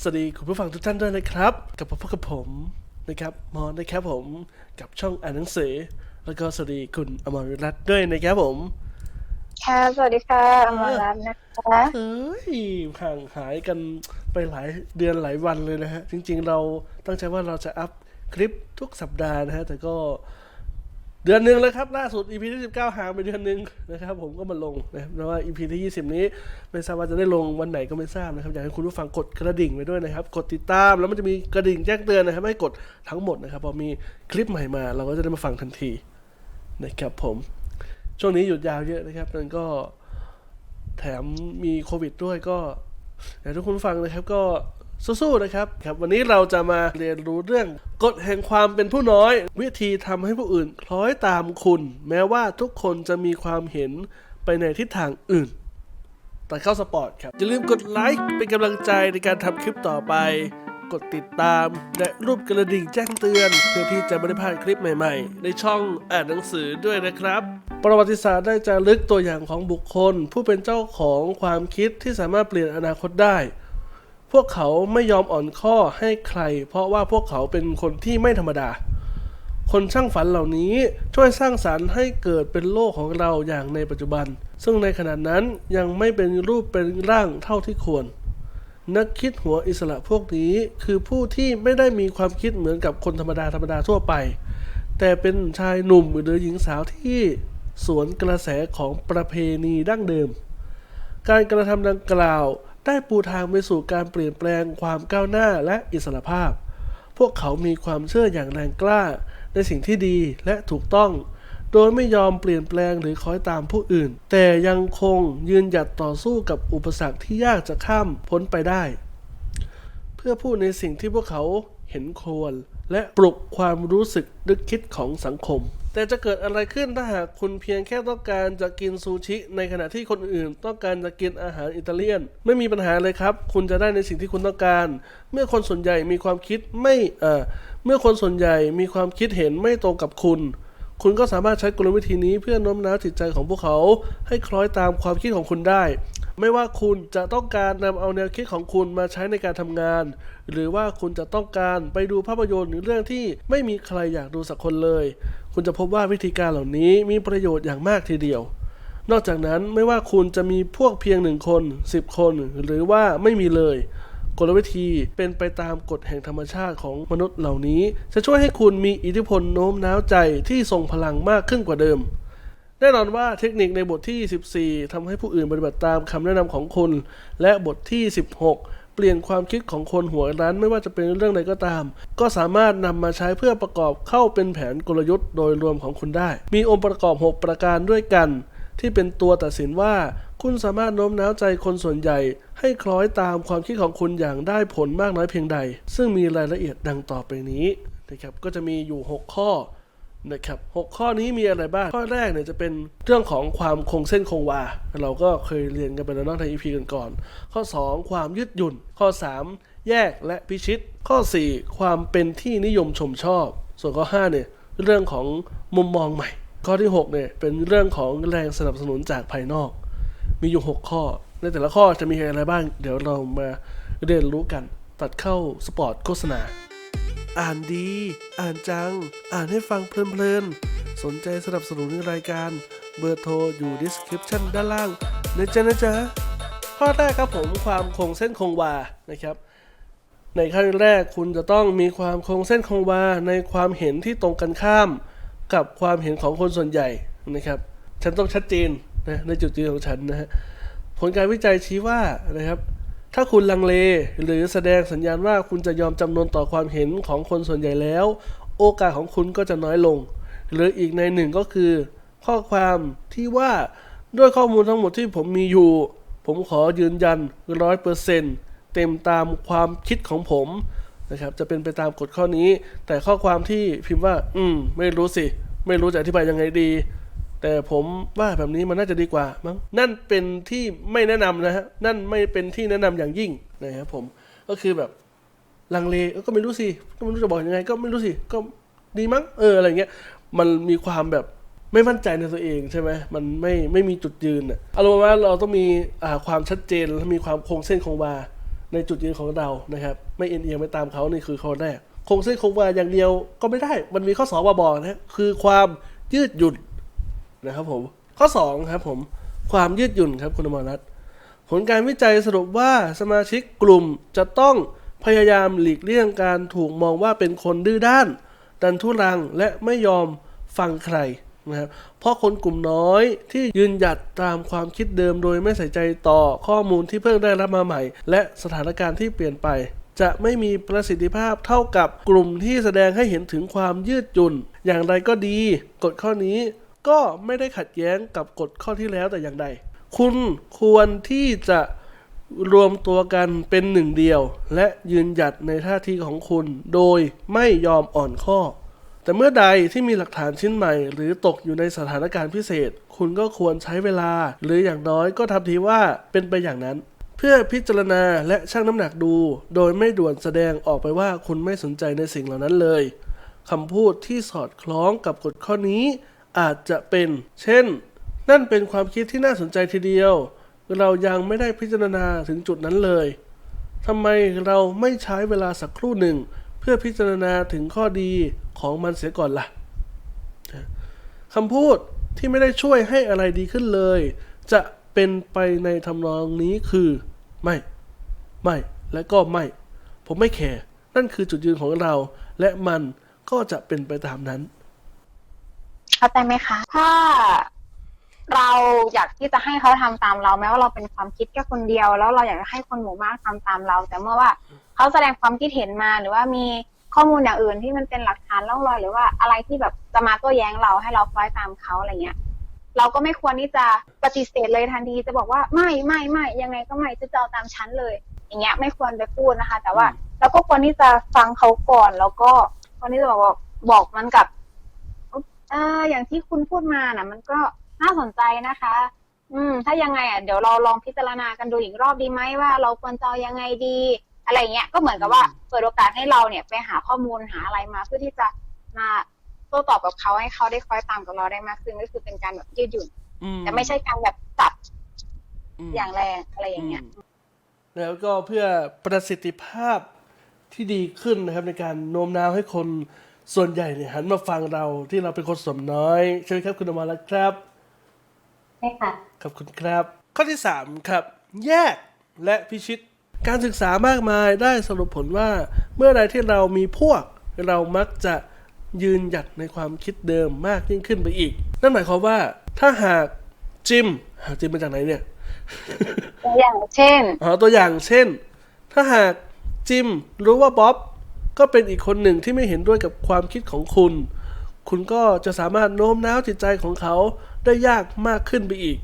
สวัสดีคุณผู้ฟังทุกท่านด้วยนะครับกลับมาพบกับผมนะครับมอนนะครับผมกับช่องอ่านหนังสือ แล้วก็สวัสดีคุณอมรรัตน์ด้วยนะครับผมค่ะสวัสดีค่ะอมรรัตน์นะคะเอ้ยห่างหายกันไปหลายเดือนหลายวันเลยนะฮะจริง ๆ เราตั้งใจว่าเราจะอัพคลิปทุกสัปดาห์นะฮะแต่ก็ เดือนหนึ่งแล้วครับ ล่าสุด EP ที่ 19ห่างไปเดือนหนึ่งนะครับผมก็มาลงนะครับเพราะว่า EP ที่ 20 นี้ไม่ทราบว่าจะได้ลงวันไหนก็ไม่ทราบนะครับอยากให้คุณผู้ฟังกดกระดิ่งไว้ด้วยนะครับ กดติดตามแล้วมันจะมีกระดิ่งแจ้งเตือนนะครับให้กดทั้งหมดนะครับพอมีคลิปใหม่มา เราก็จะได้มาฟังทันทีนะครับผม ช่วงนี้หยุดยาวเยอะนะครับมันก็แถมมีโควิดด้วยก็อยากให้ทุกคนฟังนะครับก็ สู้ๆนะครับครับ วันนี้เราจะมาเรียนรู้เรื่องกฎแห่งความเป็นผู้น้อย วิธีทำให้ผู้อื่นคล้อยตามคุณ แม้ว่าทุกคนจะมีความเห็นไปในทิศทางอื่นตัดเข้าสปอร์ตครับ อย่าลืมกดไลค์เป็นกำลังใจในการทำคลิปต่อไป กดติดตาม และรูปกระดิ่งแจ้งเตือน เพื่อที่จะไม่ได้พลาดคลิปใหม่ๆ ในช่องอ่านหนังสือด้วยนะครับ ประวัติศาสตร์ได้จารึกตัวอย่างของบุคคล ผู้เป็นเจ้าของความคิดที่สามารถเปลี่ยนอนาคตได้ พวกเขาไม่ยอมอ่อนข้อให้ใคร เพราะว่าพวกเขาเป็นคนที่ไม่ธรรมดา คนช่างฝันเหล่านี้ช่วยสร้างสารรค์ให้เกิดเป็นโลกของเราอย่างในปัจจุบัน ซึ่งในขณะนั้นยังไม่เป็นรูปเป็นร่างเท่าที่ควร นักคิดหัวอิสระพวกนี้คือผู้ที่ไม่ได้มีความคิดเหมือนกับคนธรรมดาธรรมดาทั่วไป แต่เป็นชายหนุ่มหรือหญิงสาวที่สวนกระแสของประเพณีดั้งเดิม การกระทำดังกล่าว ได้ปูทางไปสู่การเปลี่ยนแปลงความก้าวหน้าและอิสรภาพ พวกเขามีความเชื่ออย่างแรงกล้า ในสิ่งที่ดีและถูกต้อง โดยไม่ยอมเปลี่ยนแปลงหรือคอยตามผู้อื่น แต่ยังคงยืนหยัดต่อสู้กับอุปสรรคที่ยากจะข้ามพ้นไปได้ เพื่อพูดในสิ่งที่พวกเขาเห็นควร และปลุกความรู้สึกนึกคิดของสังคม แต่จะเกิดอะไรขึ้นถ้าหากคุณเพียงแค่ต้องการจะกินซูชิ ในขณะที่คนอื่น ต้องการจะกินอาหารอิตาเลียน ไม่มีปัญหาเลยครับ คุณจะได้ในสิ่งที่คุณต้องการ เมื่อคนส่วนใหญ่มีความคิดไม่เอ่อเมื่อคนส่วนใหญ่มีความคิดเห็นไม่ตรงกับคุณ คุณก็สามารถใช้กลวิธีนี้เพื่อโน้มน้าวจิตใจของพวกเขา ให้คล้อยตามความคิดของคุณได้ ไม่ว่าคุณจะต้องการนำเอาแนวคิดของคุณมาใช้ในการทำงาน หรือว่าคุณจะต้องการไปดูภาพยนตร์หรือเรื่องที่ไม่มีใครอยากดูสักคนเลย คุณจะพบว่าวิธีการเหล่านี้มีประโยชน์อย่างมากทีเดียว นอกจากนั้นไม่ว่าคุณจะมีพวกเพียงหนึ่งคนสิบคน หรือว่าไม่มีเลยกลวิธีเป็นไปตามกฎแห่งธรรมชาติของมนุษย์เหล่านี้ จะช่วยให้คุณมีอิทธิพลโน้มน้าวใจที่ทรงพลังมากขึ้นกว่าเดิม แน่นอนว่าเทคนิคในบทที่ 14ทำให้ผู้อื่นปฏิบัติตามคำแนะนำของคุณและบทที่ 16 เปลี่ยนความคิดของคนหัวร้านไม่ว่าจะเป็นเรื่องใดก็ตาม ก็สามารถนำมาใช้เพื่อประกอบเข้าเป็นแผนกลยุทธ์โดยรวมของคุณได้ มีองค์ประกอบ 6 ประการด้วยกัน ที่เป็นตัวตัดสินว่า คุณสามารถโน้มน้าวใจคนส่วนใหญ่ ให้คล้อยตามความคิดของคุณอย่างได้ผลมากน้อยเพียงใด ซึ่งมีรายละเอียดดังต่อไปนี้นะครับก็จะมีอยู่ 6 ข้อ นะครับหกข้อนี้มีอะไรบ้าง ข้อแรกเนี่ยจะเป็นเรื่องของความคงเส้นคงวา เราก็เคยเรียนกันไปแล้วนอกใน EP กันก่อน ข้อ 2 ความยืดหยุ่น ข้อ 3 แยกและพิชิต ข้อ 4 ความเป็นที่นิยมชมชอบ ส่วนข้อ5เนี่ยเรื่องของมุมมองใหม่ ข้อที่6เนี่ยเป็นเรื่องของแรงสนับสนุนจากภายนอก มีอยู่ 6 ข้อ ในแต่ละข้อจะมีอะไรบ้าง เดี๋ยวเรามาเรียนรู้กัน ตัดเข้าสปอร์ตโฆษณา อ่านดี อ่านจัง อ่านให้ฟังเพลินๆ สนใจสนับสนุนรายการ เบอร์โทรอยู่ description ด้านล่างนะจ๊ะนะจ๊ะ ข้อแรกครับผมความคงเส้นคงวา นะครับ ในขั้นแรกคุณจะต้องมีความคงเส้นคงวา ในความเห็นที่ตรงกันข้าม กับความเห็นของคนส่วนใหญ่นะครับ ฉันต้องชัดเจนนะในจุดยืนของฉันนะฮะ ผลการวิจัยชี้ว่านะครับ ถ้าคุณลังเล หรือแสดงสัญญาณว่าคุณจะยอมจำนนต่อความเห็นของคนส่วนใหญ่แล้ว โอกาสของคุณก็จะน้อยลง หรืออีกในหนึ่งก็คือ ข้อความที่ว่าด้วยข้อมูลทั้งหมดที่ผมมีอยู่ ผมขอยืนยันร้อยเปอร์เซ็นเต็มตามความคิดของผมนะครับจะเป็นไปตามกฎข้อนี้ แต่ข้อความที่พิมพ์ว่า อืม ไม่รู้สิ ไม่รู้จะอธิบายยังไงดี แต่ผมว่าแบบนี้มันน่าจะดีกว่ามั้งนั่นเป็นที่ไม่แนะนำนะฮะนั่นไม่เป็นที่แนะนำอย่างยิ่งนะครับผมก็คือแบบลังเลก็ไม่รู้สิก็ไม่รู้จะบอกยังไง ก็ไม่รู้สิก็ดีมั้งเอออะไรเงี้ยมันมีความแบบไม่มั่นใจในตัวเองใช่ไหมมันไม่ไม่มีจุดยืนอะอารมณ์ว่าเราต้องมีอ่าความชัดเจนและมีความคงเส้นคงวาในจุดยืนของเรานะครับ ไม่เอ็นเอียงไปตามเขานี่คือข้อแรกคงเส้นคงวาอย่างเดียวก็ไม่ได้ มันมีข้อสองมาบอกนะคือความยืดหยุ่น นะครับผม ข้อสองครับผม ความยืดหยุ่นครับคุณอมรรัตผลการวิจัยสรุปว่าสมาชิกกลุ่มจะต้องพยายามหลีกเลี่ยงการถูกมองว่าเป็นคนดื้อด้าน ดันทุรังและไม่ยอมฟังใครนะครับเพราะคนกลุ่มน้อยที่ยืนหยัดตามความคิดเดิมโดยไม่ใส่ใจต่อข้อมูลที่เพิ่งได้รับมาใหม่ และสถานการณ์ที่เปลี่ยนไป จะไม่มีประสิทธิภาพเท่ากับกลุ่มที่แสดงให้เห็นถึงความยืดหยุ่น อย่างไรก็ดี กฎข้อนี้ ก็ไม่ได้ขัดแย้งกับกฎข้อที่แล้วแต่อย่างใด คุณควรที่จะรวมตัวกันเป็นหนึ่งเดียว และยืนหยัดในท่าทีของคุณ โดยไม่ยอมอ่อนข้อ แต่เมื่อใดที่มีหลักฐานชิ้นใหม่ หรือตกอยู่ในสถานการณ์พิเศษ คุณก็ควรใช้เวลา หรืออย่างน้อยก็ทำทีว่าเป็นไปอย่างนั้น เพื่อพิจารณาและชั่งน้ำหนักดู โดยไม่ด่วนแสดงออกไปว่าคุณไม่สนใจในสิ่งเหล่านั้นเลยคำพูดที่สอดคล้องกับกฎข้อนี้ อาจจะเป็น เช่น นั่นเป็นความคิดที่น่าสนใจทีเดียว เรายังไม่ได้พิจารณาถึงจุดนั้นเลยทำไมเราไม่ใช้เวลาสักครู่หนึ่ง เพื่อพิจารณาถึงข้อดีของมันเสียก่อนล่ะคำพูดที่ไม่ได้ช่วยให้อะไรดีขึ้นเลย จะเป็นไปในทำนองนี้คือ ไม่ ไม่ และก็ไม่ ผมไม่แคร์นั่นคือจุดยืนของเรา และมันก็จะเป็นไปตามนั้น เข้าใจไหมคะ ถ้าเราอยากที่จะให้เขาทำตามเราแม้ว่าเราเป็นความคิดแค่คนเดียว แล้วเราอยากจะให้คนหมู่มากทำตามเรา แต่เมื่อว่าเขาแสดงความคิดเห็นมาหรือว่ามีข้อมูลอย่างอื่นที่มันเป็นหลักฐานร่องรอยหรือว่าอะไรที่แบบจะมาโต้แย้งเราให้เราคล้อยตามเขาอะไรเงี้ยเราก็ไม่ควรที่จะปฏิเสธเลยทันทีจะบอกว่าไม่ไม่ไม่ยังไงก็ไม่จะเอาตามชั้นเลย อย่างเงี้ยไม่ควรไปพูดนะคะ แต่ว่าเราก็ควรที่จะฟังเขาก่อนแล้วก็ควรที่จะบอกบอกมันกับ อออย่างที่คุณพูดมาน่ะ มันก็น่าสนใจนะคะ อืม ถ้ายังไงอะเดี๋ยวเราลองพิจารณากันดูอีกรอบดีไหมว่า เราควรจะเอายังไงดี อะไรเงี้ยก็เหมือนกับว่าเปิดโอกาสให้เราเนี่ยไปหาข้อมูลหาอะไรมา เพื่อที่จะมาโต้ตอบกับเขาให้เขาได้คล้อยตามกับเราได้มากขึ้นก็คือเป็นการแบบยืดหยุ่นอืมแต่ไม่ใช่การแบบตัดอืมอย่างแรงอะไรอย่างเงี้ยอืมแล้วก็เพื่อประสิทธิภาพที่ดีขึ้นนะครับในการโน้มน้าวให้คน ส่วนใหญ่เนี่ยหันมาฟังเราที่เราเป็นคนสมน้อย ใช่ไหมครับคุณอมรรัตน์ครับใช่ค่ะขอบคุณครับ ข้อที่3ครับ แยกและพิชิต การศึกษามากมายได้สรุปผลว่า เมื่อใดที่เรามีพวก เรามักจะยืนหยัดในความคิดเดิมมากยิ่งขึ้นไปอีก นั่นหมายความว่าถ้าหากจิมหาจิมมาจากไหนเนี่ย ตัวอย่างเช่น อ๋อตัวอย่างเช่น ถ้าหากจิมรู้ว่าบ๊อบ ก็เป็นอีกคนหนึ่งที่ไม่เห็นด้วยกับความคิดของคุณ คุณก็จะสามารถโน้มน้าวจิตใจของเขาได้ยากมากขึ้นไปอีก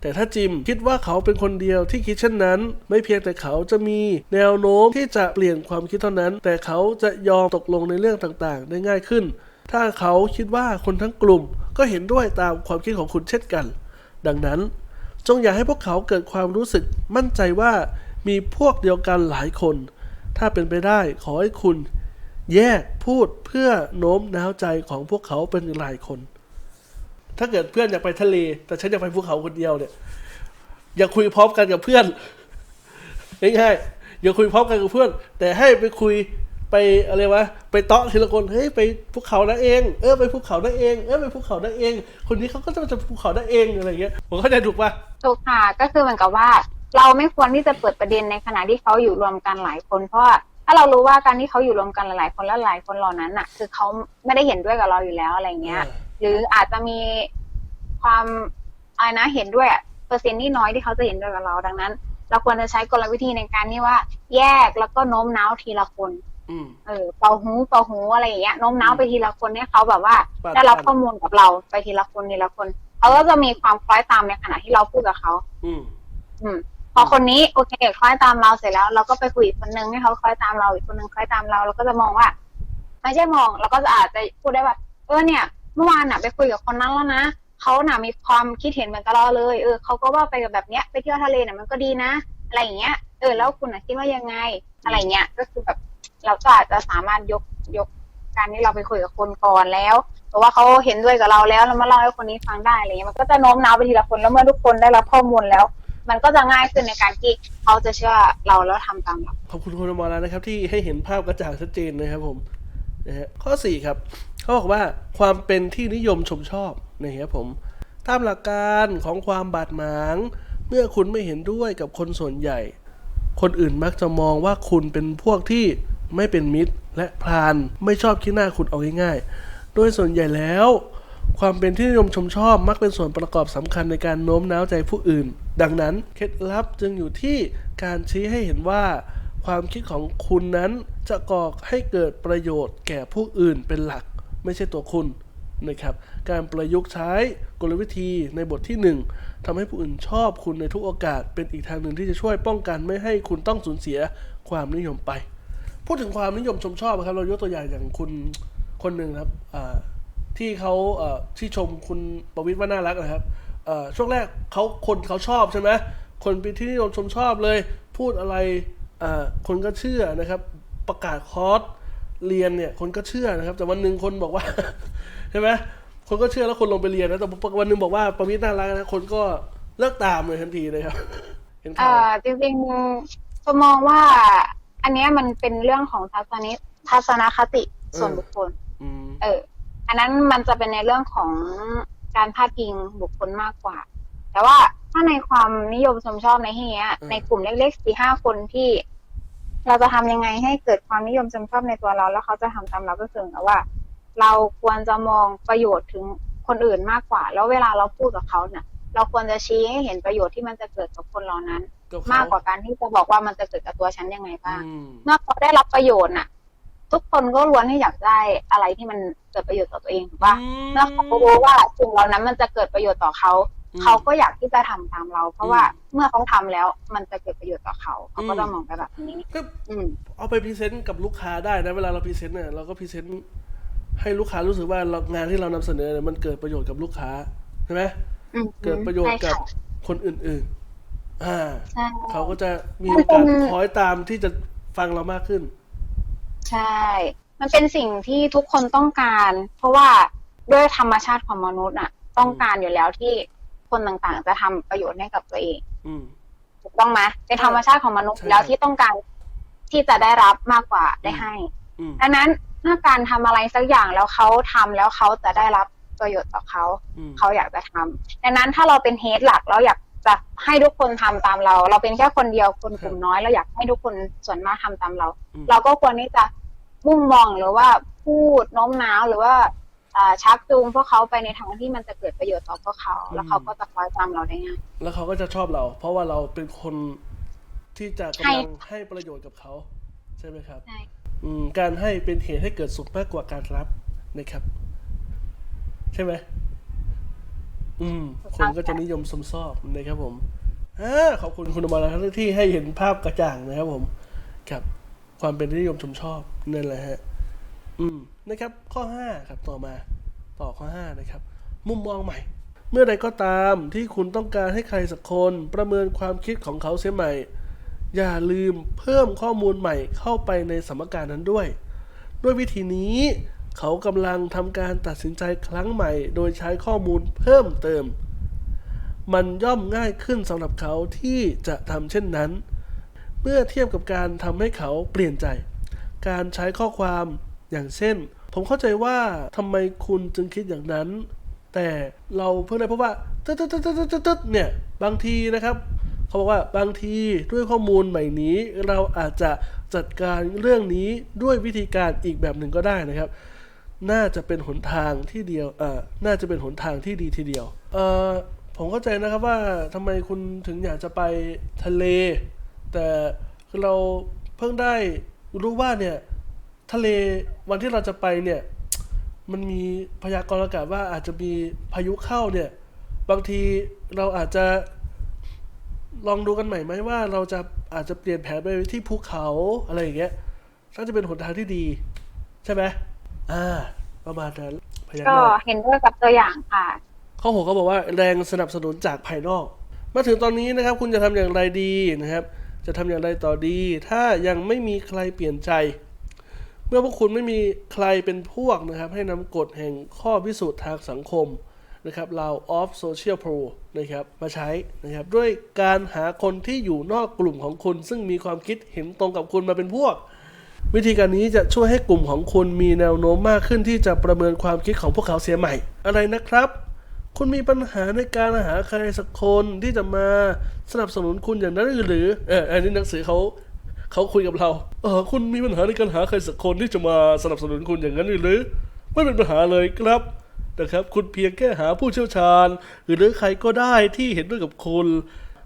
แต่ถ้าจิมคิดว่าเขาเป็นคนเดียวที่คิดเช่นนั้น ไม่เพียงแต่เขาจะมีแนวโน้มที่จะเปลี่ยนความคิดเท่านั้น แต่เขาจะยอมตกลงในเรื่องต่างๆ ได้ง่ายขึ้น ถ้าเขาคิดว่าคนทั้งกลุ่มก็เห็นด้วยตามความคิดของคุณเช่นกัน ดังนั้นจงอย่าให้พวกเขาเกิดความรู้สึกมั่นใจว่ามีพวกเดียวกันหลายคน ถ้าเป็นไปได้ขอให้คุณแยกพูดเพื่อโน้มน้าวใจของพวกเขาเป็นหลายคน ถ้าเกิดเพื่อนอยากไปทะเล แต่ฉันอยากไปภูเขาคนเดียวเนี่ย อย่าคุยพร้อมกันกับเพื่อนง่ายๆอย่าคุยพร้อมกันกับเพื่อน แต่ให้ไปคุยไปอะไรวะไปเตาะทีละคนเฮ้ยไปภูเขาได้เอง เออไปภูเขาได้เองเออไปภูเขาได้เอง คนนี้เขาก็จะมาจากภูเขาได้เองอะไรเงี้ยผมเข้าใจถูกปะถูกค่ะก็คือเหมือนกับว่า เราไม่ควรที่จะเปิดประเด็นในขณะที่เขาอยู่รวมกันหลายคน เพราะว่าถ้าเรารู้ว่าการที่เขาอยู่รวมกันหลายๆ คนแล้วหลายคนเหล่านั้นน่ะ คือเขาไม่ได้เห็นด้วยกับเราอยู่แล้วอะไรเงี้ย หรืออาจจะมีความอะไรนะเห็นด้วยอะเปอร์เซ็นต์ที่น้อยที่เขาจะเห็นด้วยกับเราดังนั้น เราควรจะใช้กลวิธีในการที่ว่า แยกแล้วก็โน้มน้าวทีละคนอืมเออเป่าหูเป่าหูอะไรอย่างเงี้ยโน้มน้าวไปทีละคนเนี่ยเขาแบบว่าปัดได้รับปัดข้อมูลกับเราไปทีละคนทีละคนเขาก็จะมีความคล้อยตามในขณะที่เราพูดกับเขาอืม อืมพ อคนนี้โอเคคล้อยตามเราเสร็จแล้ว เราก็ไปคุยอีกคนนึงให้เขาคล้อยตามเราอีกคนนึงคล้อยตามเราเราก็จะมองว่า ไม่ใช่มองเราก็จะอาจจะพูดได้ว่าเออเนี่ย เมื่อวานน่ะไปคุยกับคนนั้นแล้วนะเขาน่ะมีความคิดเห็นเหมือนกับเราเลยเออเขาก็ว่าไปกับแบบเนี้ยไปเที่ยวทะเลน่ะมันก็ดีนะ อะไรอย่างเงี้ยเออแล้วคุณน่ะคิดว่ายังไงอะไรเงี้ยก็คือแบบเราก็อาจจะสามารถยกยกการที่เราไปคุยกับคนก่อนแล้วเพราะว่าเขาเห็นด้วยกับเราแล้วเรามาเล่าให้คนนี้ฟังได้อะไรเงี้ยมันก็จะโน้มน้าวไปทีละคนแล้วเมื่อทุกคนได้รับข้อมูลแล้ว มันก็จะง่ายขึ้นในการที่เขาจะเชื่อเราแล้วทำตามเรา ขอบคุณคุณอมรรัตน์นะครับที่ให้เห็นภาพกระจ่างชัดเจนนะครับผมนะฮะข้อ 4 ครับเขาบอกว่าความเป็นที่นิยมชมชอบนะครับผมตามหลักการของความบาดหมาง เมื่อคุณไม่เห็นด้วยกับคนส่วนใหญ่ คนอื่นมักจะมองว่าคุณเป็นพวกที่ไม่เป็นมิตรและพรานไม่ชอบขี้หน้าคุณเอาง่ายๆ โดยส่วนใหญ่แล้ว ความเป็นที่นิยมชมชอบมักเป็นส่วนประกอบสำคัญในการโน้มน้าวใจผู้อื่น ดังนั้นเคล็ดลับจึงอยู่ที่การชี้ให้เห็นว่า ความคิดของคุณนั้นจะก่อให้เกิดประโยชน์แก่ผู้อื่นเป็นหลัก ไม่ใช่ตัวคุณนะครับ การประยุกต์ใช้กลวิธีในบทที่ 1ทำให้ผู้อื่นชอบคุณในทุกโอกาส เป็นอีกทางหนึ่งที่จะช่วยป้องกันไม่ให้คุณต้องสูญเสียความนิยมไป พูดถึงความนิยมชมชอบครับเรายกตัวอย่างอย่างคุณคนหนึ่งครับอ่า ที่เขาเอ่อที่ชมคุณประวิตรว่าน่ารักนะครับเอ่อช่วงแรกเขาคนเขาชอบใช่ไหมคนเป็นที่นิยมชมชอบเลย พูดอะไรอ่าคนก็เชื่อนะครับ ประกาศคอร์สเรียนเนี่ยคนก็เชื่อนะครับ แต่วันหนึ่งคนบอกว่า ใช่ไหมคนก็เชื่อแล้วคนลงไปเรียนนะแต่วันหนึ่งบอกว่าประวิตรน่ารักนะคนก็เลิกตามเลยทันทีนะครับ เห็นเอ่ข่าวอจริงๆจะมองว่า อันเนี้ยมันเป็นเรื่องของทัศนิทัศนคติส่วนบุคคล อืม เออ อันนั้นมันจะเป็นในเรื่องของการพาดพิงบุคคลมากกว่า แต่ว่าถ้าในความนิยมชมชอบในที่เนี้ยในกลุ่มเล็กๆสี่ห้าคนที่ เราจะทำยังไงให้เกิดความนิยมชมชอบในตัวเรา แล้วเขาจะทำตามเราก็คือเหมือนกับว่า เราควรจะมองประโยชน์ถึงคนอื่นมากกว่า แล้วเวลาเราพูดกับเขาเนี่ยเราควรจะชี้ให้เห็นประโยชน์ที่มันจะเกิดกับคนเหล่านั้นกับเขมากกว่าการที่จะบอกว่ามันจะเกิดกับตัวฉันยังไงบ้าง อืม เมื่อเขาได้รับประโยชน์น่ะ ทุกคนก็ล้วนให้อยากได้อะไรที่มันเกิดประโยชน์ต่อตัวเองถูกปะเมื่อเขารู้ว่าสิ่งเหล่านั้นมันจะเกิดประโยชน์ต่อเขาอืมเขาก็อยากที่จะทำตามเรา เพราะอืมว่าเมื่อเขาทำแล้วมันจะเกิดประโยชน์ต่อเขาเขาก็อืมจะมองไปแบบนี้ก็อืมเอาไปพรีเซนต์กับลูกค้าได้นะเวลาเราพรีเซนต์เนี่ยเราก็พรีเซนต์ให้ลูกค้ารู้สึกว่าเรางานที่เรานำเสนอเนี่ยมันเกิดประโยชน์กับลูกค้าใช่ไหมอืมเกิดประโยชน์กับใช่ค่ะคนอื่นๆอ่าใช่เขาก็จะมีมัโอนเป็กาสนคอยตามที่จะฟังเรามากขึ้น ใช่ มันเป็นสิ่งที่ทุกคนต้องการ เพราะว่าด้วยธรรมชาติของมนุษย์น่ะต้องการอยู่แล้วที่คนต่างๆ จะทำประโยชน์ให้กับตัวเองอืมถูกต้องไหมเป็นธรรมชาติของมนุษย์ใช่แล้วที่ต้องการที่จะได้รับมากกว่าได้ให้อืมดังนั้นถ้าการทำอะไรสักอย่างแล้วเขาทำแล้วเขาจะได้รับประโยชน์ต่อเขาอืมเขาอยากจะทำดังนั้นถ้าเราเป็นเฮดหลักเราอยาก จะให้ทุกคนทำตามเรา เราเป็นแค่คนเดียวคนกลุ่มน้อยเราอยากให้ทุกคนส่วนมากทำตามเราอืมเราก็ควรที่จะมุ่งมองหรือว่าพูดโน้มน้าวหรือว่าอ่าชักจูงพวกเขาไปในทางที่มันจะเกิดประโยชน์ต่อพวกเขา แล้วเขาก็จะคอยตามเราได้ง่ายแล้วเขาก็จะชอบเรา เพราะว่าเราเป็นคนที่จะกำให้ลังให้ประโยชน์กับเขาใช่ไหมครับใช่อืมการให้เป็นเหตุให้เกิดสุขมากกว่าการรับนะครับ ใช่ไหม อืมคนก็จะนิยมสมชอบนะครับผมอขอบคุณคุณอมรรัตน์ที่ให้เห็นภาพกระจ่างนะครับผมครับความเป็นนิยมชมชอบนั่นแหละฮะ อืมนะครับ ข้อห้าครับต่อมา ต่อข้อห้านะครับ มุมมองใหม่ เมื่อใดก็ตามที่คุณต้องการให้ใครสักคนประเมินความคิดของเขาเสียใหม่ อย่าลืมเพิ่มข้อมูลใหม่เข้าไปในสมการนั้นด้วย ด้วยวิธีนี้ เขากำลังทำการตัดสินใจครั้งใหม่ โดยใช้ข้อมูลเพิ่มเติม มันย่อมง่ายขึ้นสำหรับเขาที่จะทำเช่นนั้น เมื่อเทียบกับการทำให้เขาเปลี่ยนใจ การใช้ข้อความอย่างเช่น ผมเข้าใจว่าทำไมคุณจึงคิดอย่างนั้น แต่เราเพิ่งได้พบว่าตึ๊ดตึ๊ดตึ๊ดตึ๊ดตึ๊ดตึ๊ดเนี่ยบางทีนะครับเขาบอกว่าบางทีด้วยข้อมูลใหม่นี้ เราอาจจะจัดการเรื่องนี้ด้วยวิธีการอีกแบบหนึ่งก็ได้นะครับ น่าจะเป็นหนทางที่เดียวเอ่อน่าจะเป็นหนทางที่ดีทีเดียว เอ่อผมเข้าใจนะครับว่าทำไมคุณถึงอยากจะไปทะเล แต่คือเราเพิ่งได้รู้ว่าเนี่ยทะเลวันที่เราจะไปเนี่ยมันมีพยากรณ์อากาศว่าอาจจะมีพายุเข้าเนี่ย บางทีเราอาจจะลองดูกันใหม่ไหมว่าเราจะอาจจะเปลี่ยนแผนไปที่ภูเขาอะไรอย่างเงี้ยน่าจะเป็นหนทางที่ดี ใช่ไหม อ่า ประมาณนั้นพยาก็นาคเห็นด้วยกับตัวอย่างค่ะ ข้อหกเขาบอกว่าแรงสนับสนุนจากภายนอก มาถึงตอนนี้นะครับ คุณจะทำอย่างไรดีนะครับ จะทำอย่างไรต่อดี ถ้ายังไม่มีใครเปลี่ยนใจ เมื่อพวกคุณไม่มีใครเป็นพวกนะครับ ให้นำกฎแห่งข้อพิสูจน์ทางสังคมนะครับ Lao of Social Pro นะครับ มาใช้นะครับ ด้วยการหาคนที่อยู่นอกกลุ่มของคุณ ซึ่งมีความคิดเห็นตรงกับคุณมาเป็นพวก วิธีการนี้จะช่วยให้กลุ่มของคุณมีแนวโน้มมากขึ้นที่จะประเมินความคิดของพวกเขาเสียใหม่ อะไรนะครับ คุณมีปัญหาในการหาใครสักคนที่จะมาสนับสนุนคุณอย่างนั้นหรือเอออันนี้หนังสือเขาเขาคุยกับเรา เออคุณมีปัญหาในการหาใครสักคนที่จะมาสนับสนุนคุณอย่างนั้นหรือ ไม่เป็นปัญหาเลยครับนะครับ คุณเพียงแค่หาผู้เชี่ยวชาญ หรือใครก็ได้ที่เห็นด้วยกับคุณ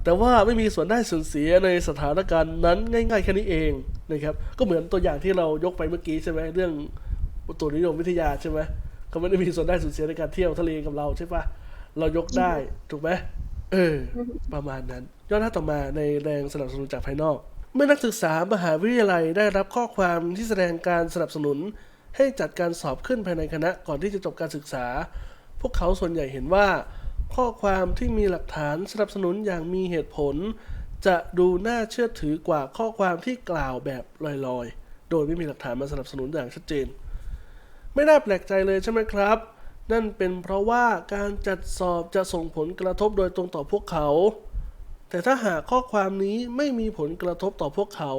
แต่ว่าไม่มีส่วนได้ส่วนเสียในสถานการณ์นั้นง่ายๆแค่นี้เองนะครับก็เหมือนตัวอย่างที่เรายกไปเมื่อกี้ใช่ไหมเรื่องอุตุนิยมวิทยาใช่ไหมเขาไม่ได้มีส่วนได้ส่วนเสียในการเที่ยวทะเลกับเราใช่ปะเรายกได้ถูกไหมเออ ประมาณนั้นย้อนหน้าต่อมาในแรงสนับสนุนจากภายนอก เมื่อนักศึกษามหาวิทยาลัยได้รับข้อความที่แสดงการสนับสนุน ให้จัดการสอบขึ้นภายในคณะก่อนที่จะจบการศึกษา พวกเขาส่วนใหญ่เห็นว่า ข้อความที่มีหลักฐานสนับสนุนอย่างมีเหตุผล จะดูน่าเชื่อถือกว่าข้อความที่กล่าวแบบลอยๆ โดยไม่มีหลักฐานมาสนับสนุนอย่างชัดเจน ไม่น่าแปลกใจเลยใช่ไหมครับ นั่นเป็นเพราะว่าการจัดสอบจะส่งผลกระทบโดยตรงต่อพวกเขา แต่ถ้าหากข้อความนี้ไม่มีผลกระทบต่อพวกเขา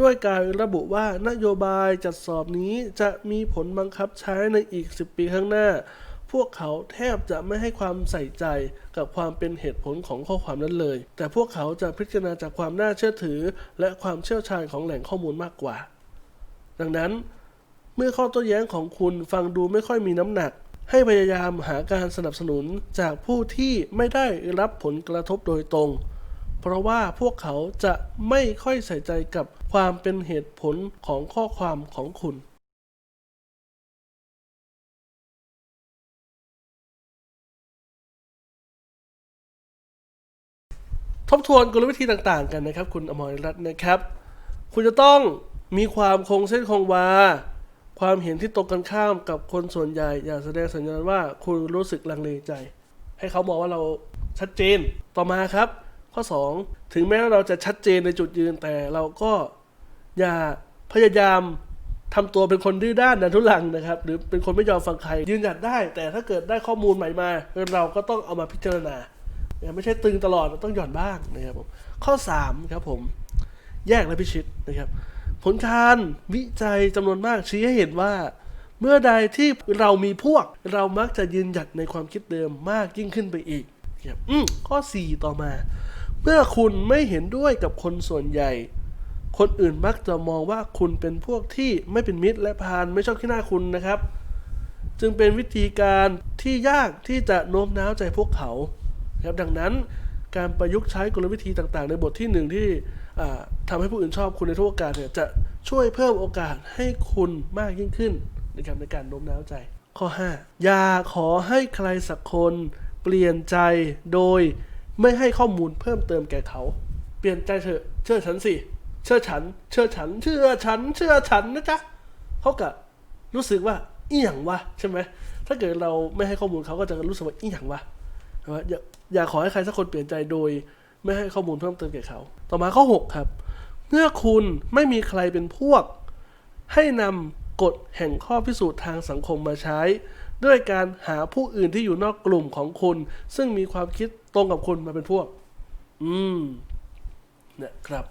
ด้วยการระบุว่านโยบายจัดสอบนี้จะมีผลบังคับใช้ในอีก 10 ปีข้างหน้า พวกเขาแทบจะไม่ให้ความใส่ใจกับความเป็นเหตุผลของข้อความนั้นเลย แต่พวกเขาจะพิจารณาจากความน่าเชื่อถือ และความเชี่ยวชาญของแหล่งข้อมูลมากกว่า ดังนั้น เมื่อข้อโต้แย้งของคุณฟังดูไม่ค่อยมีน้ำหนัก ให้พยายามหาการสนับสนุนจากผู้ที่ไม่ได้รับผลกระทบโดยตรง เพราะว่าพวกเขาจะไม่ค่อยใส่ใจกับความเป็นเหตุผลของข้อความของคุณ ทบทวนกลวิธีต่างๆ กันนะครับ คุณอมรรัตน์นะครับ คุณจะต้องมีความคงเส้นคงวา ความเห็นที่ตรงกันข้ามกับคนส่วนใหญ่ อย่าแสดงสัญญาณว่าคุณรู้สึกลังเลใจ ให้เขามองว่าเราชัดเจนต่อมาครับ ข้อ 2 ถึงแม้ว่าเราจะชัดเจนในจุดยืนแต่เราก็อย่าพยายามทำตัวเป็นคนดื้อด้านดันทุลังนะครับ หรือเป็นคนไม่ยอมฟังใครยืนหยัดได้ แต่ถ้าเกิดได้ข้อมูลใหม่มาเราก็ต้องเอามาพิจารณา ไม่ใช่ตึงตลอดเราต้องหย่อนบ้างนะครับผมข้อ3ครับผมแยกและพิชิตนะครับ ผลการวิจัยจำนวนมากชี้ให้เห็นว่า เมื่อใดที่เรามีพวกเรามักจะยืนหยัดในความคิดเดิมมากยิ่งขึ้นไปอีกครับอืมข้อ 4 ต่อมา เมื่อคุณไม่เห็นด้วยกับคนส่วนใหญ่ คนอื่นมักจะมองว่าคุณเป็นพวกที่ไม่เป็นมิตรและพาลไม่ชอบขี้หน้าคุณนะครับ จึงเป็นวิธีการที่ยากที่จะโน้มน้าวใจพวกเขา ครับดังนั้นการประยุกต์ใช้กลวิธีต่างๆ ในบทที่หนึ่งที่อ่าทำให้ผู้อื่นชอบคุณในทุกโอกาสเนี่ยจะช่วยเพิ่มโอกาสให้คุณมากยิ่งขึ้นนะครับในการโน้มน้าวใจ ข้อ 5 อย่าขอให้ใครสักคนเปลี่ยนใจโดยไม่ให้ข้อมูลเพิ่มเติมแก่เขา เปลี่ยนใจเถอะเชื่อฉันสิเชื่อฉัน เชื่อฉัน เชื่อฉัน เชื่อฉันนะจ๊ะเขากะรู้สึกว่าอีหยังวะใช่ไหมถ้าเกิดเราไม่ให้ข้อมูลเขาก็จะรู้สึกว่าอีหยังวะ นะอย่าอย่าขอให้ใครสักคนเปลี่ยนใจโดย ไม่ให้ข้อมูลเพิ่มเติมแก่เขา ต่อมาข้อ 6 ครับ เมื่อคุณไม่มีใครเป็นพวก ให้นำกฎแห่งข้อพิสูจน์ทางสังคมมาใช้ ด้วยการหาผู้อื่นที่อยู่นอกกลุ่มของคุณ ซึ่งมีความคิดตรงกับคุณมาเป็นพวก อืมนะครับ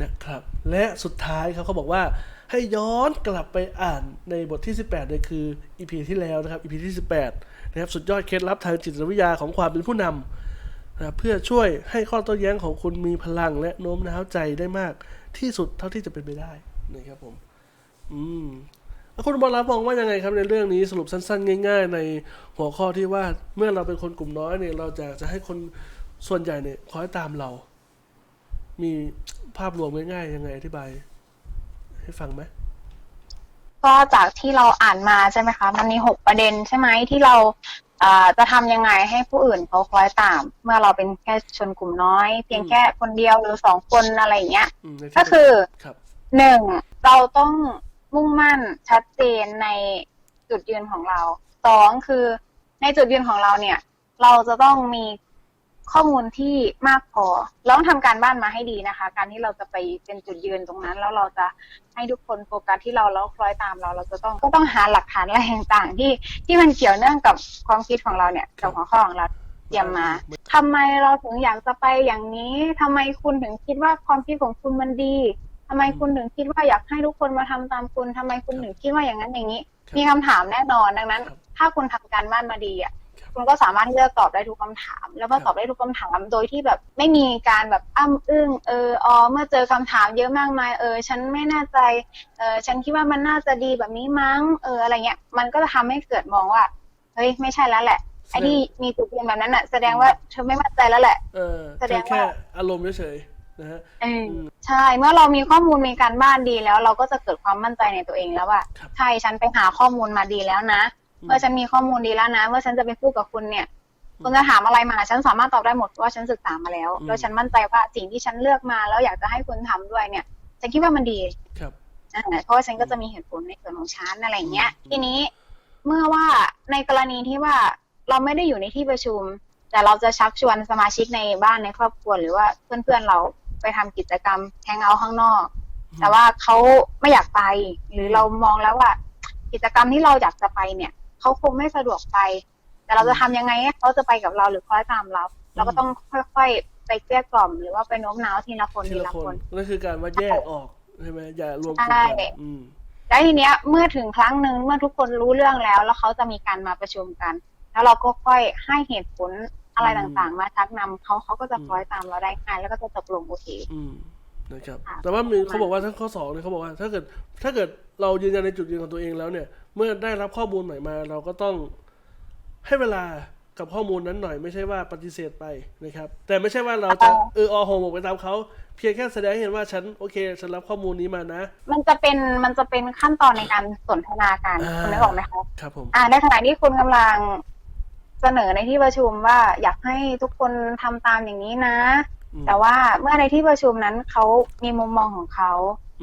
นะครับ และสุดท้ายครับเขาบอกว่าให้ย้อนกลับไปอ่านในบทที่ 18เลยคือ EP ที่แล้วนะครับ EP ที่ 18 นะครับสุดยอดเคล็ดลับทางจิตวิทยาของความเป็นผู้นำนะเพื่อช่วยให้ข้อโต้แย้งของคุณมีพลังและโน้มน้าวใจได้มากที่สุดเท่าที่จะเป็นไปได้นะครับผม อืมคุณบอลรับมองว่ายังไงครับในเรื่องนี้สรุปสั้น ๆ ง่าย ๆ ในหัวข้อที่ว่าเมื่อเราเป็นคนกลุ่มน้อยเนี่ย เราจะจะให้คนส่วนใหญ่เนี่ยคอยตามเรา มีภาพรวมง่ายๆยังไงอธิบายให้ฟังไหม ก็จากที่เราอ่านมาใช่ไหมคะ มันมีหกประเด็นใช่ไหมที่เราเอ่อจะทำยังไงให้ผู้อื่นเขาคล้อยตาม เมื่อเราเป็นแค่ชนกลุ่มน้อย เพียงแค่คนเดียวหรือสองคนอะไรอย่างเงี้ยอืมในที่ก็คือครับหนึ่งเราต้องมุ่งมั่นชัดเจนในจุดยืนของเราสองคือในจุดยืนของเราเนี่ย เราจะต้องมี ข้อมูลที่มากพอเราต้องทำการบ้านมาให้ดีนะคะ การที่เราจะไปเป็นจุดยืนตรงนั้น แล้วเราจะให้ทุกคนโฟกัสที่เราแล้วคล้อยตามเราเราจะต้องก็ต้องหาหลักฐานอะไรต่างๆที่ที่มันเกี่ยวเนื่องกับความคิดของเราเนี่ยกับหัวข้อของเราเตรียมมาทำไมเราถึงอยากจะไปอย่างนี้ทำไมคุณถึงคิดว่าความคิดของคุณมันดีทำไมคุณถึงคิดว่าอยากให้ทุกคนมาทำตามคุณทำไมคุณถึงคิดว่าอย่างนั้นอย่างนี้ มีคำถามแน่นอนดังนั้น ถ้าคุณทำการบ้านมาดีอะ ครับคุณก็สามารถที่จะตอบได้ทุกคำถาม แล้วก็ครับตอบได้ทุกคำถามโดยที่แบบไม่มีการแบบอ้ำอึ้งเออออเมื่อเจอคำถามเยอะมากมายเออ ฉันไม่แน่ใจเออฉันคิดว่ามันน่าจะดีแบบนี้มั้งเอออะไรเงี้ยมันก็จะทำให้เกิดมองว่าเฮ้ยไม่ใช่แล้วแหละ ไอ้ที่มีจุดยืนแบบนั้นอะแสดงว่าเธอไม่มั่นใจแล้วแหละ เออแสดงว่า แค่อารมณ์เฉยๆนะฮะ เอออืมใช่ เมื่อเรามีข้อมูลมีการบ้านดีแล้ว เราก็จะเกิดความมั่นใจในตัวเองแล้วว่า ครับ ใช่ ฉันไปหาข้อมูลมาดีแล้วนะ อืมเมื่อฉันมีข้อมูลดีแล้วนะเมื่อฉันจะไปพูดกับคุณเนี่ยคุณจะถามอะไรมา ฉันสามารถตอบได้หมดเพราะว่าฉันศึกษามาแล้วอืมแล้วฉันมั่นใจว่าสิ่งที่ฉันเลือกมา แล้วอยากจะให้คุณทำด้วยเนี่ยฉันคิดว่ามันดีครับอ่าเพราะว่าฉันก็จะมีเหตุผลในส่วนของฉันอะไรอย่างเงี้ยอืมทีนี้เมื่อว่าในกรณีที่ว่าเราไม่ได้อยู่ในที่ประชุม แต่เราจะชักชวนสมาชิกในบ้านในครอบครัวหรือว่าเพื่อนๆเราไปทำกิจกรรมแฮงเอาท์ข้างนอก แต่ว่าเขาไม่อยากไป หรือเรามองแล้วว่า กิจกรรมที่เราอยากจะไปเนี่ย เขาคงไม่สะดวกไป แต่เราจะทำยังไงให้เขาจะไปกับเราหรือคล้อยตามเรา เราก็ต้องค่อยๆไปเกลี้ยกล่อมหรือว่าไปโน้มน้าวทีละคนทีทีละละคคนนนั่นคือการว่าแยกออกใช่ไหมอย่ารวมกลุ่มใช่กันอืมแล้วทีเนี้ยเมื่อถึงครั้งหนึ่งเมื่อทุกคนรู้เรื่องแล้ว แล้วเขาจะมีการมาประชุมกัน แล้วเราก็ค่อยให้เหตุผลอะไรอืมต่างๆ มาชักนำเขาเขาก็จะอืมคล้อยตามเราได้ง่ายแล้วก็จะตกลงโอเคอืมนะครับค่ะแต่ว่ามีประมาณเขาบอกว่าทั้งข้อสองเนี่ยเขาบอกว่า ถ้าเกิดถ้าเกิดเรายืนยันในจุดยืนของตัวเองแล้วเนี่ยเมื่อได้รับข้อมูลใหม่มา เราก็ต้องให้เวลากับข้อมูลนั้นหน่อยไม่ใช่ว่าปฏิเสธไปนะครับ แต่ไม่ใช่ว่าเราจะเอออโหมออกไปตามเขาเพียงแค่แสดงให้เห็นว่าฉันโอเค ฉันรับข้อมูลนี้มานะ มันจะเป็นมันจะเป็นขั้นตอนในการสนทนากันอ่าคุณนึกออกไหมคะครับผมอ่าในขณะที่คุณกำลังเสนอในที่ประชุมว่าอยากให้ทุกคนทำตามอย่างนี้นะอืมแต่ว่าเมื่อในที่ประชุมนั้นเขามีมุมมองของเขา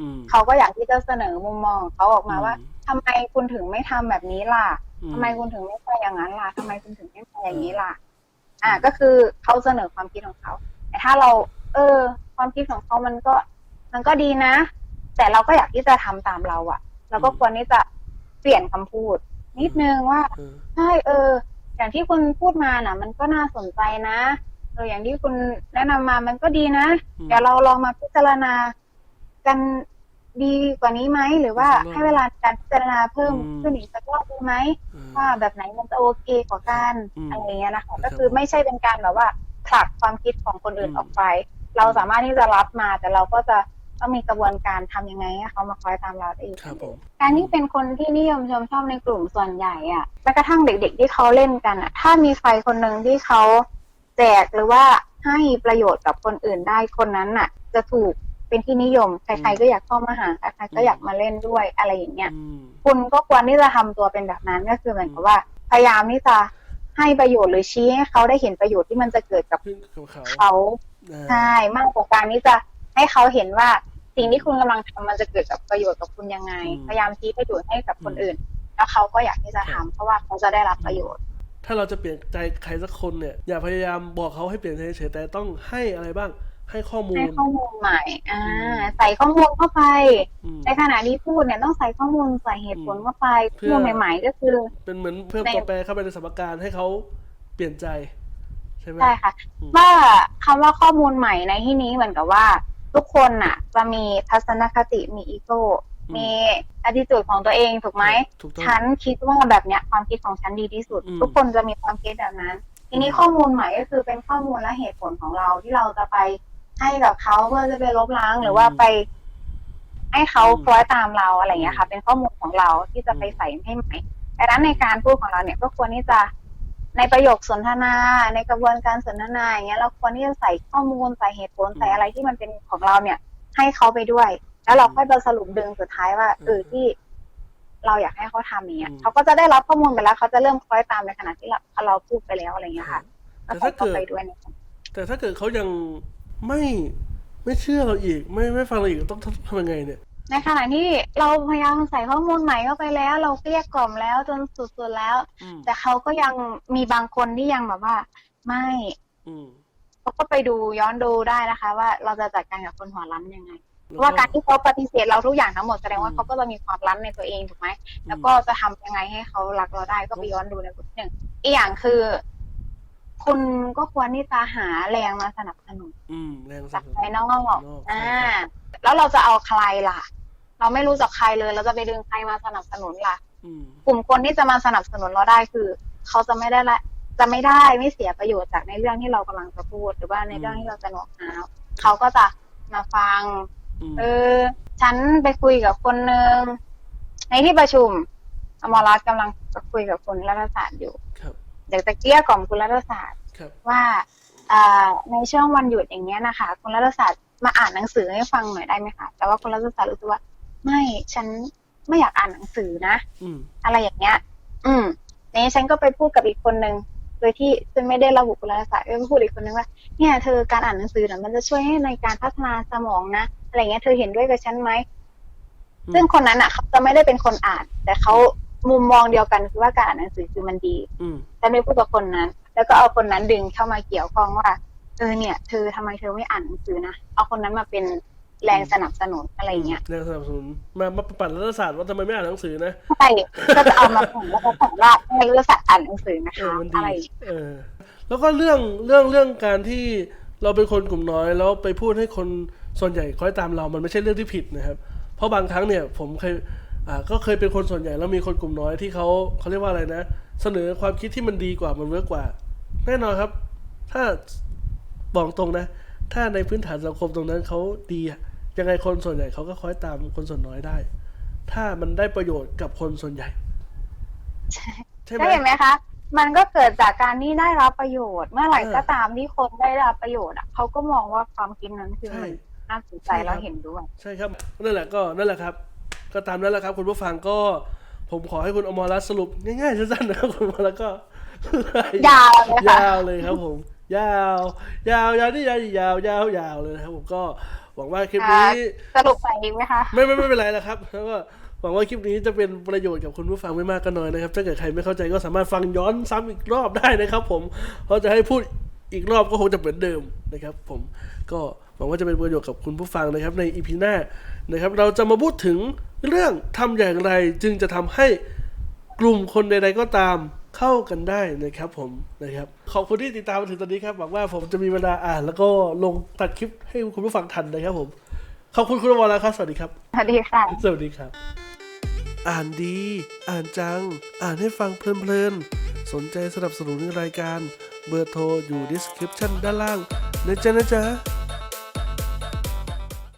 อืมเขาก็อยากที่จะเสนอมุมมองของเขาออกมาว่าอืม ทำไมคุณถึงไม่ทำแบบนี้ล่ะอืทำไมคุณถึงไม่ไปอย่างนั้นล่ะทำไมคุณถึงไม่ไปอย่างนี้ล่ะ อ่า ก็คือเขาเสนอความคิดของเขา แต่ถ้าเรา เออ ความคิดของเขามันก็ มันก็ดีนะ แต่เราก็อยากที่จะทำตามเราอะเราก็ควรที่จะเปลี่ยนคำพูด นิดนึงว่าเออใช่เออ อย่างที่คุณพูดมาน่ะ มันก็น่าสนใจนะเอออย่างที่คุณแนะนำมามันก็ดีนะอืมเดี๋ยวเราลองมาพิจารณากัน ดีกว่านี้ไหมหรือว่าอืมให้เวลาการพิจารณาเพิ่มอืมขึ้นอีกสักรอบดีไหมเออว่าแบบไหนมันจะโอเคกว่ากันอืมอะไรเงี้ยนะคะครับก็คือไม่ใช่เป็นการแบบว่าผลักความคิดของคนอื่นอืมออกไป เราสามารถที่จะรับมาแต่เราก็จะต้องมีกระบวนการทำยังไงให้เขามาคอยตามเราได้อีกครับผมการที่เป็นคนที่นิยมชมชอบในกลุ่มส่วนใหญ่อะแม้กระทั่งเด็ก ๆ ที่เขาเล่นกันอะถ้ามีใครคนหนึ่งที่เขาแจกหรือว่าให้ประโยชน์กับคนอื่นได้คนนั้นน่ะจะถูก เป็นที่นิยม ใครๆก็อยากเข้ามาหา ใครๆก็อยากมาเล่นด้วยอะไรอย่างเงี้ยอืมคุณก็ควรที่จะทำตัวเป็นแบบนั้นก็คือเหมือนกับว่า พยายามที่จะให้ประโยชน์หรือชี้ให้เขาได้เห็นประโยชน์ที่มันจะเกิดกับขึ้นกับเขาเขาอ่าใช่มากกว่าการที่จะให้เขาเห็นว่าสิ่งที่คุณกำลังทำมันจะเกิดกับประโยชน์กับคุณยังไง พยายามชี้ประโยชน์ให้กับคนอื่น แล้วเขาก็อยากที่จะทำเพราะว่าเขาจะได้รับประโยชน์ถ้าเราจะเปลี่ยนใจใครสักคนเนี่ย อย่าพยายามบอกเขาให้เปลี่ยนใจเฉยๆแต่ต้องให้อะไรบ้าง ให้ข้อมูให้ลข้อมูลใหม่ อ่าอืมใส่ข้อมูลเข้าไปอืมในขณะที่พูดเนี่ยต้องใส่ข้อมูลใส่เหตุผลเข้าไปเพื่อข้อมูลใหม่ ๆ ก็คือ เป็นเหมือนเพิ่มในตัวแปรเข้าไปในสมการให้เขาเปลี่ยนใจ ใช่ไหมใช่ค่ะอืมว่าคำว่าข้อมูลใหม่ในที่นี้เหมือนกับว่า ทุกคนน่ะ จะมีทัศนคติมีอีโก้อืมมีอ t ติจูดของตัวเองถูกไหมถูกต้องฉันคิดว่าแบบเนี้ยความคิดของฉันดีที่สุดอืมทุกคนจะมีความคิดแบบนั้น ทีนี้อืมข้อมูลใหม่ก็คือเป็นข้อมูลและเหตุผลของเราที่เราจะไป ให้กับเขาเพื่อจะไปลบล้างหรือว่าไป ให้เขาคล้อยตามเราอะไรอย่างเงี้ยค่ะ เป็นข้อมูลของเราที่จะไปใส่ให้ใหม่ดังนั้นในการพูดของเราเนี่ย ก็ควรที่จะในประโยคสนทนาในกระบวนการสนทนาอย่างเงี้ยเราควรที่จะใส่ข้อมูลใส่เหตุผลใส่อะไรที่มันเป็นของเราเนี่ย ให้เขาไปด้วย แล้วเราค่อยมาสรุปดึงสุดท้ายว่าเออที่เราอยากให้เขาทำอย่างเงี้ยอืมเขาก็จะได้รับข้อมูลไปแล้วเขาจะเริ่มคล้อยตามในขณะที่เราเราพูดไปแล้วอะไรอย่างเงี้ยค่ะแต่แล้วถ้าเขาก็เกิดไปด้วยในแต่ถ้าเกิดเขายัง ไม่ไม่เชื่อเราอีก ไม่ไม่ฟังเราอีกต้องทำยังไงเนี่ยในขณะที่เราพยายามใส่ข้อมูลใหม่เข้าไปแล้ว เราเกลี้ยกล่อมแล้วจนสุดๆแล้ว อืมแต่เขาก็ยังมีบางคนที่ยังแบบว่า ไม่อืม เขาก็ไปดูย้อนดูได้นะคะ ว่าเราจะจัดการกับคนหัวรั้นยังไง เพราะว่าการที่เขาปฏิเสธเราทุกอย่างทั้งหมดแสดงว่าเขาก็จะมีความรั้นในตัวเองถูกไหม แล้วก็จะทำยังไงให้เขารักเราได้ก็ไปย้อนดูในบทที่หนึ่งอีกอย่างคือ คุณก็ควรที่จะหาแรงมาสนับสนุนอืมแรงสจานักบสนุนภายนอกนอกอ่าใช่ครับแล้วเราจะเอาใครล่ะ เราไม่รู้จักใครเลย เราจะไปดึงใครมาสนับสนุนล่ะ อืมกลุ่มคนที่จะมาสนับสนุนเราได้คือ เขาจะไม่ได้ละจะไม่ได้ไม่เสียประโยชน์จากในเรื่องที่เรากำลังจะพูด หรือว่าในเรื่องที่เราจะหนวกหนาวเขาก็จะมาฟัง อืมเออ ฉันไปคุยกับคนหนึ่งในที่ประชุม อมรรัตน์กำลังจะคุยกับคุณรัฐศาสตร์อยู่ ครับ อยากจะเกลี้ยกล่อมคุณรัฐศาสตร์ครับว่าอ่าในช่วงวันหยุดอย่างเงี้ยนะคะ คุณรัฐศาสตร์มาอ่านหนังสือให้ฟังหน่อยได้ไหมคะแต่ว่าคุณรัฐศาสตร์รู้สึกว่า ไม่ฉันไม่อยากอ่านหนังสือนะอืมอะไรอย่างเงี้ย อืมนี้ฉันก็ไปพูดกับอีกคนนึงโดยที่ฉันไม่ได้ระบุคุณรัฐศาสตร์ก็ไปพูดอีกคนนึงว่าเนี่ยเธอการอ่านหนังสือน่ะมันจะช่วยให้ในการพัฒนาสมองนะอะไรเงี้ยเธอเห็นด้วยกับฉันไหมอืมซึ่งคนนั้นอะเขาจะไม่ได้เป็นคนอ่าน แต่เขา มุมมองเดียวกันคือว่าการอ่านหนังสือคือมันดีอืมฉันไปพูดกับคนนั้น แล้วก็เอาคนนั้นดึงเข้ามาเกี่ยวข้องว่าเออเนี่ยเธอทำไมเธอไม่อ่านหนังสือนะเอาคนนั้นมาเป็นแรงสนับสนุนอะไรเงี้ยแรงสนับสนุนมามาปั่นรัฐศาสตร์ว่าทำไมไม่อ่านหนังสือนะใช่ก็จะเอามาแข่งแล้วก็บอกว่าให้รู้สัตว์อ่านหนังสือนะเอคะอมันดีอะไรอย่างเงี้ยเออ แล้วก็เรื่องเรื่องเรื่องการที่เราเป็นคนกลุ่มน้อยแล้วไปพูดให้คนส่วนใหญ่คอยตามเรา มันไม่ใช่เรื่องที่ผิดนะครับ เพราะบางครั้งเนี่ยผมเคย อ่าก็เคยเป็นคนส่วนใหญ่แล้วมีคนกลุ่มน้อยที่เขาเขาเรียกว่าอะไรนะ เสนอความคิดที่มันดีกว่ามันเวิร์กกว่า แน่นอนครับ ถ้าบอกตรงนะ ถ้าในพื้นฐานสังคมตรงนั้นเขาดีอะยังไงคนส่วนใหญ่เขาก็คอยตามคนส่วนน้อยได้ ถ้ามันได้ประโยชน์กับคนส่วนใหญ่ใช่ใช่ไหมได้เห็นไหมคะมันก็เกิดจากการที่ได้รับประโยชน์ เมื่อไหร่เออก็ตามที่คนได้รับประโยชน์อะเขาก็มองว่าความคิดนั้นคือใช่มันน่าสนใจใช่ครับแล้วเห็นด้วย ใช่ครับนั่นแหละก็นั่นแหละครับ ก็ตามนั้นแหละครับ คุณผู้ฟังก็ ผมขอให้คุณอมรรัตน์สรุปง่ายๆสั้นๆนะครับคุณอมรรัตน์ก็ยาวเลยค่ะยาวเลยครับ ผม ยาว ยาวยาวนี่ยาวยาวยาวยาวเลยนะครับ ผมก็หวังว่าคลิปนี้สรุปไปอีกไหมคะไม่ไม่ไม่เป็นไรแล้วครับแล้วก็หวังว่าคลิปนี้จะเป็นประโยชน์กับคุณผู้ฟังไม่มากก็น้อยนะครับ ถ้าเกิดใครไม่เข้าใจก็สามารถฟังย้อนซ้ำอีกรอบได้นะครับ ผมเพราะจะให้พูดอีกรอบก็คงจะเหมือนเดิมนะครับ ผมก็หวังว่าจะเป็นประโยชน์กับคุณผู้ฟังนะครับ ในอีพีหน้านะครับ เราจะมาพูดถึง เรื่องทำอย่างไรจึงจะทำให้กลุ่มคนใดๆก็ตามเข้ากันได้นะครับผมนะครับขอบคุณที่ติดตามมาถึงตอนนี้ครับหวังว่าผมจะมีเวลาอ่านแล้วก็ลงตัดคลิปให้คุณผู้ฟังทันนะครับผม ขอบคุณคุณอมรรัตน์ครับสวัสดีครับ สวัสดีค่ะ สวัสดีครับ อ่านดี อ่านจัง อ่านให้ฟังเพลินๆ สนใจสนับสนุนรายการ เบอร์โทรอยู่ description ด้านล่างนะจ๊ะนะจ๊ะ